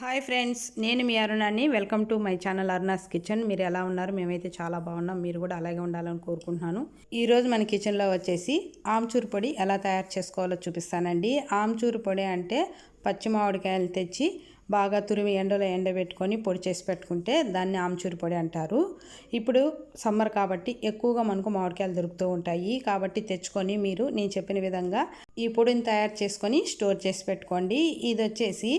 Hi friends నేను మీ అరుణాని. Welcome to my channel Aruna's kitchen. మీరు ఎలా ఉన్నారు? మేమైతే చాలా బాగున్నాం. మీరు కూడా అలాగే ఉండాలని కోరుకుంటున్నాను. ఈరోజు మన కిచెన్లో వచ్చేసి ఆమ్చూరు పొడి ఎలా తయారు చేసుకోవాలో చూపిస్తానండి. ఆమ్చూరు పొడి అంటే పచ్చి మామిడికాయలు తెచ్చి బాగా తురిమి ఎండలో ఎండబెట్టుకొని పొడి చేసి పెట్టుకుంటే దాన్ని ఆమ్చూరు పొడి అంటారు. ఇప్పుడు సమ్మర్ కాబట్టి ఎక్కువగా మనకు మామిడికాయలు దొరుకుతూ ఉంటాయి. కాబట్టి తెచ్చుకొని మీరు నేను చెప్పిన విధంగా ఈ పొడిని తయారు చేసుకొని స్టోర్ చేసి పెట్టుకోండి. ఇది వచ్చేసి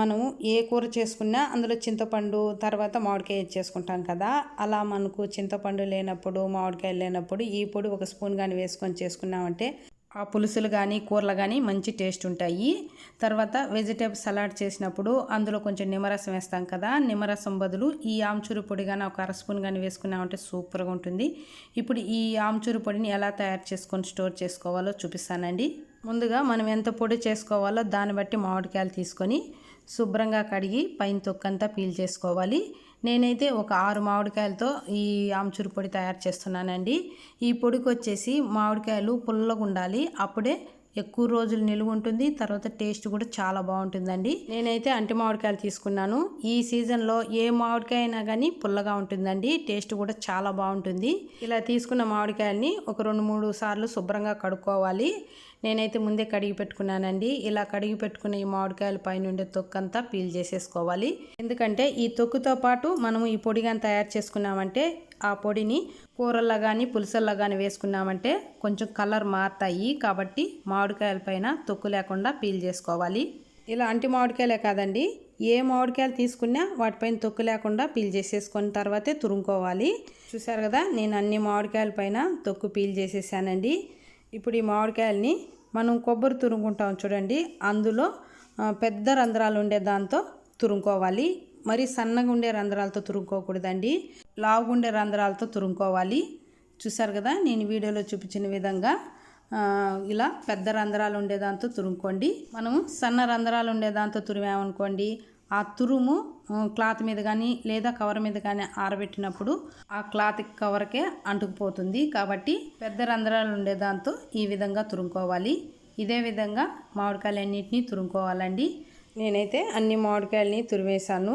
మనం మనము ఏ కూర చేసుకున్నా అందులో చింతపండు తర్వాత మామిడికాయ చేసుకుంటాం కదా. అలా మనకు చింతపండు లేనప్పుడు మామిడికాయలు లేనప్పుడు ఈ పొడి ఒక స్పూన్ కానీ వేసుకొని చేసుకున్నామంటే ఆ పులుసులు కానీ కూరలు కానీ మంచి టేస్ట్ ఉంటాయి. తర్వాత వెజిటేబుల్ సలాడ్ చేసినప్పుడు అందులో కొంచెం నిమ్మరసం వేస్తాం కదా నిమ్మరసం బదులు ఈ ఆమ్చూరు పొడి కానీ ఒక అర స్పూన్ కానీ వేసుకున్నామంటే సూపర్గా ఉంటుంది. ఇప్పుడు ఈ ఆమ్చూరు పొడిని ఎలా తయారు చేసుకొని స్టోర్ చేసుకోవాలో చూపిస్తానండి. ముందుగా మనం ఎంత పొడి చేసుకోవాలో దాన్ని బట్టి మామిడికాయలు తీసుకొని శుభ్రంగా కడిగి పైన తొక్కంతా పీల్ చేసుకోవాలి. నేనైతే ఒక ఆరు మామిడికాయలతో ఈ ఆమ్చూరు పొడి తయారు చేస్తున్నానండి. ఈ పొడికి వచ్చేసి మామిడికాయలు పుల్లగా ఉండాలి అప్పుడే ఎక్కువ రోజులు నిలువ ఉంటుంది. తర్వాత టేస్ట్ కూడా చాలా బాగుంటుందండి. నేనైతే అంటి మామిడికాయలు తీసుకున్నాను. ఈ సీజన్లో ఏ మామిడికాయ అయినా కానీ పుల్లగా ఉంటుందండి. టేస్ట్ కూడా చాలా బాగుంటుంది. ఇలా తీసుకున్న మామిడికాయల్ని ఒక రెండు మూడు సార్లు శుభ్రంగా కడుక్కోవాలి. నేనైతే ముందే కడిగి పెట్టుకున్నానండి. ఇలా కడిగి పెట్టుకున్న ఈ మామిడికాయల పైన ఉండే తొక్కంతా పీల్ చేసేసుకోవాలి. ఎందుకంటే ఈ తొక్కుతో పాటు మనము ఈ పొడిగాని తయారు చేసుకున్నామంటే ఆ పొడిని కూరల్లో కానీ పులుసల్లో కానీ వేసుకున్నామంటే కొంచెం కలర్ మారుతాయి. కాబట్టి మామిడికాయల పైన తొక్కు లేకుండా పీల్ చేసుకోవాలి. ఇలా అంటి మామిడికాయలే కాదండి. ఏ మామిడికాయలు తీసుకున్నా వాటిపైన తొక్కు లేకుండా పీల్ చేసేసుకున్న తర్వాతే తురుముకోవాలి. చూసారు కదా నేను అన్ని మామిడికాయల పైన తొక్కు పీల్ చేసేసానండి. ఇప్పుడు ఈ మామిడికాయల్ని మనం కొబ్బరి తురుముకుంటాం చూడండి. అందులో పెద్ద రంధ్రాలు ఉండే దాంతో తురుముకోవాలి. మరి సన్నగా ఉండే రంధ్రాలతో తురుముకోకూడదండి. లావుగా ఉండే రంధ్రాలతో తురుముకోవాలి. చూసారు కదా నేను వీడియోలో చూపించిన విధంగా ఇలా పెద్ద రంధ్రాలు ఉండేదాంతో తురుముకోండి. మనము సన్న రంధ్రాలు ఉండే దాంతో తురిమామనుకోండి. ఆ తురుము క్లాత్ మీద కానీ లేదా కవర్ మీద కానీ ఆరబెట్టినప్పుడు ఆ క్లాత్ కవర్కే అంటుకుపోతుంది. కాబట్టి పెద్ద రంధ్రాలు ఉండేదాంతో ఈ విధంగా తురుముకోవాలి. ఇదే విధంగా మామిడికాయలన్నింటినీ తురుముకోవాలండి. నేనైతే అన్ని మామిడికాయలని తురివేశాను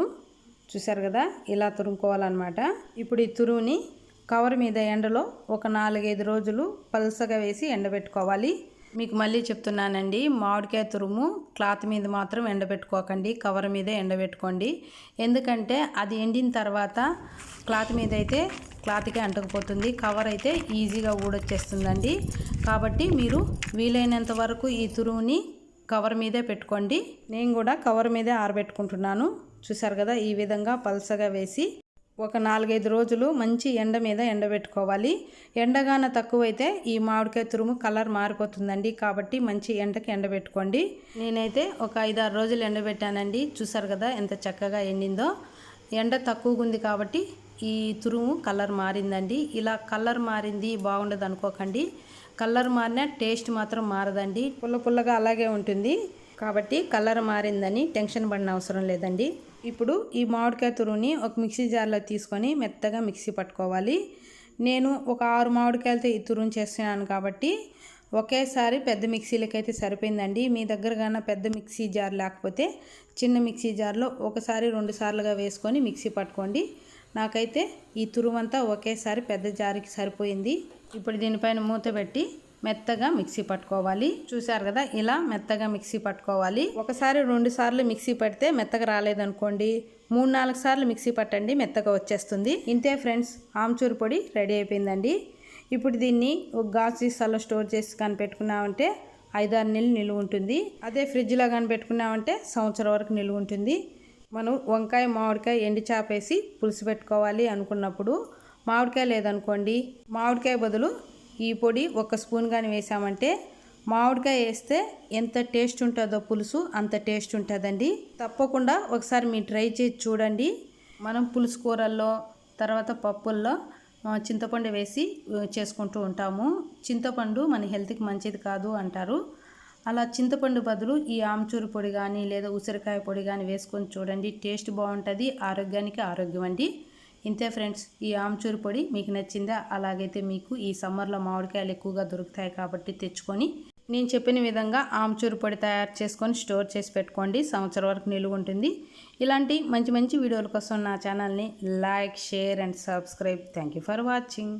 చూసారు కదా? ఇలా తురుముకోవాలన్నమాట. ఇప్పుడు ఈ తురువుని కవర్ మీద ఎండలో ఒక నాలుగైదు రోజులు పలుసగా వేసి ఎండబెట్టుకోవాలి. మీకు మళ్ళీ చెప్తున్నానండి మామిడికాయ తురుము క్లాత్ మీద మాత్రం ఎండబెట్టుకోకండి కవర్ మీదే ఎండబెట్టుకోండి. ఎందుకంటే అది ఎండిన తర్వాత క్లాత్ మీద అయితే క్లాత్కి అంటుకుపోతుంది కవర్ అయితే ఈజీగా ఊడొచ్చేస్తుందండి. కాబట్టి మీరు వీలైనంత వరకు ఈ తురువుని కవర్ మీదే పెట్టుకోండి. నేను కూడా కవర్ మీదే ఆరబెట్టుకుంటున్నాను. చూసారు కదా ఈ విధంగా పలసగా వేసి ఒక నాలుగైదు రోజులు మంచి ఎండ మీద ఎండబెట్టుకోవాలి. ఎండగాన తక్కువైతే ఈ మామిడికాయ తురుము కలర్ మారిపోతుందండి. కాబట్టి మంచి ఎండకి ఎండబెట్టుకోండి. నేనైతే ఒక ఐదారు రోజులు ఎండబెట్టానండి. చూసారు కదా ఎంత చక్కగా ఎండిందో. ఎండ తక్కువగా ఉంది కాబట్టి ఈ తురుము కలర్ మారిందండి. ఇలా కలర్ మారింది బాగుండదు అనుకోకండి కలర్ మారినా టేస్ట్ మాత్రం మారదండి. పుల్ల పుల్లగా అలాగే ఉంటుంది. కాబట్టి కలర్ మారిందని టెన్షన్ పడిన అవసరం లేదండి. ఇప్పుడు ఈ మామిడికాయ తురుని ఒక మిక్సీ జార్లో తీసుకొని మెత్తగా మిక్సీ పట్టుకోవాలి. నేను ఒక ఆరు మామిడికాయలతో ఈ తురుని చేస్తున్నాను కాబట్టి ఒకేసారి పెద్ద మిక్సీలకి అయితే సరిపోయిందండి. మీ దగ్గర కన్నా పెద్ద మిక్సీ జార్ లేకపోతే చిన్న మిక్సీ జార్లో ఒకసారి రెండు సార్లుగా వేసుకొని మిక్సీ పట్టుకోండి. నాకైతే ఈ తురుమంతా ఒకేసారి పెద్ద జారికి సరిపోయింది. ఇప్పుడు దీనిపైన మూత పెట్టి మెత్తగా మిక్సీ పట్టుకోవాలి. చూసారు కదా ఇలా మెత్తగా మిక్సీ పట్టుకోవాలి. ఒకసారి రెండు సార్లు మిక్సీ పడితే మెత్తగా రాలేదనుకోండి. మూడు నాలుగు సార్లు మిక్సీ పట్టండి మెత్తగా వచ్చేస్తుంది. ఇంతే ఫ్రెండ్స్ ఆమ్చూరు పొడి రెడీ అయిపోయిందండి. ఇప్పుడు దీన్ని ఒక గాజు సీసాలో స్టోర్ చేసి కనిపెట్టుకున్నామంటే ఐదారు నెలలు నిలువ ఉంటుంది. అదే ఫ్రిడ్జ్లో కనిపెట్టుకున్నామంటే సంవత్సరం వరకు నిలువ ఉంటుంది. మనం వంకాయ మామిడికాయ ఎండి చాపేసి పులుసు పెట్టుకోవాలి అనుకున్నప్పుడు. మామిడికాయ లేదనుకోండి. మామిడికాయ బదులు ఈ పొడి ఒక స్పూన్ కానీ వేసామంటే మామిడికాయ వేస్తే ఎంత టేస్ట్ ఉంటుందో పులుసు అంత టేస్ట్ ఉంటుందండి. తప్పకుండా ఒకసారి మీరు ట్రై చేసి చూడండి. మనం పులుసు కూరల్లో తర్వాత పప్పుల్లో చింతపండు వేసి చేసుకుంటూ ఉంటాము. చింతపండు మన హెల్త్కి మంచిది కాదు అంటారు. అలా చింతపండు బదులు ఈ ఆమ్చూరు పొడి కానీ లేదా ఉసిరికాయ పొడి కానీ వేసుకొని చూడండి. టేస్ట్ బాగుంటుంది ఆరోగ్యానికి ఆరోగ్యం అండి. ఇంతే ఫ్రెండ్స్ ఈ ఆమ్చూరు పొడి మీకు నచ్చిందా? అలాగైతే మీకు ఈ సమ్మర్లో మామిడికాయలు ఎక్కువగా దొరుకుతాయి కాబట్టి తెచ్చుకొని నేను చెప్పిన విధంగా ఆమ్చూరు పొడి తయారు చేసుకొని స్టోర్ చేసి పెట్టుకోండి. సంవత్సరం వరకు నిలువ ఉంటుంది. ఇలాంటి మంచి మంచి వీడియోల కోసం నా ఛానల్ని like share and subscribe. Thank you for watching.